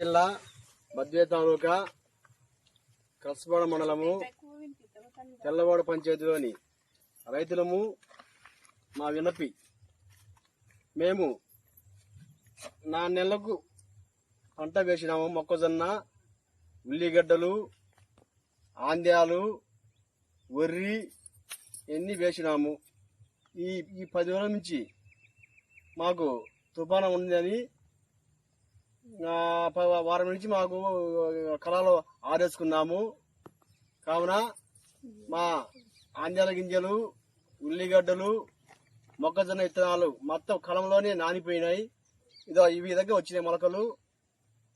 జిల్లా మధ్య తాలూకా కసపాడ మండలము తెల్లవాడ పంచాయతీలోని రైతులము మా వినపి. మేము నా నెలకు పంట వేసినాము మొక్కజొన్న ఉల్లిగడ్డలు ఆంధ్యాలు వరి ఎన్ని వేసినాము. ఈ ఈ పది రోజుల నుంచి మాకు తుఫాను ఉందని వారం నుంచి మాకు కళలు ఆరేసుకున్నాము. కావున మా ఆంధ్యాల గింజలు ఉల్లిగడ్డలు మొక్కజొన్న విత్తనాలు మొత్తం కలంలోనే నానిపోయినాయి. ఇదో ఈ విధంగా వచ్చినాయి మొలకలు.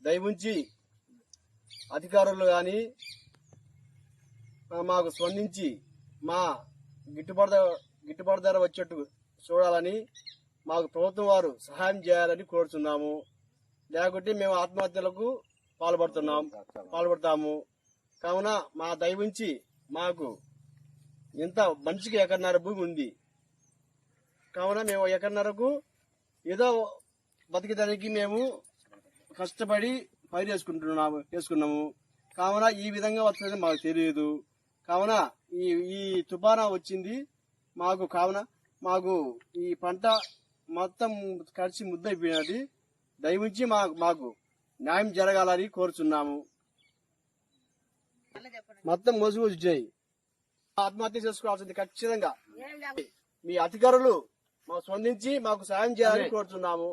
దయవుంచి అధికారులు కానీ మాకు స్పందించి మా గిట్టుబాటు గిట్టుబాటు ధర వచ్చేట్టు చూడాలని మాకు ప్రభుత్వం వారు సహాయం చేయాలని కోరుతున్నాము లేకుంటే మేము ఆత్మహత్యలకు పాల్పడుతున్నాం పాల్పడతాము. కావున మా దయవుంచి మాకు ఇంత మనిషికి ఎకరన్నర భూమి ఉంది. కావున మేము ఎకరన్నరకు ఏదో బతికేదానికి మేము కష్టపడి పైరు వేసుకుంటున్నాము వేసుకున్నాము కావున ఈ విధంగా వస్తుందని మాకు తెలియదు. కావున ఈ ఈ తుఫానా వచ్చింది మాకు కావున మాకు ఈ పంట మొత్తం కలిసి ముద్దయిపోయినది. దయవుంచి మాకు మాకు న్యాయం జరగాలని కోరుచున్నాము. మొత్తం మోసు వచ్చాయి ఆత్మహత్య చేసుకోవాల్సింది ఖచ్చితంగా. మీ అధికారులు మాకు స్పందించి మాకు సాయం చేయాలని కోరుతున్నాము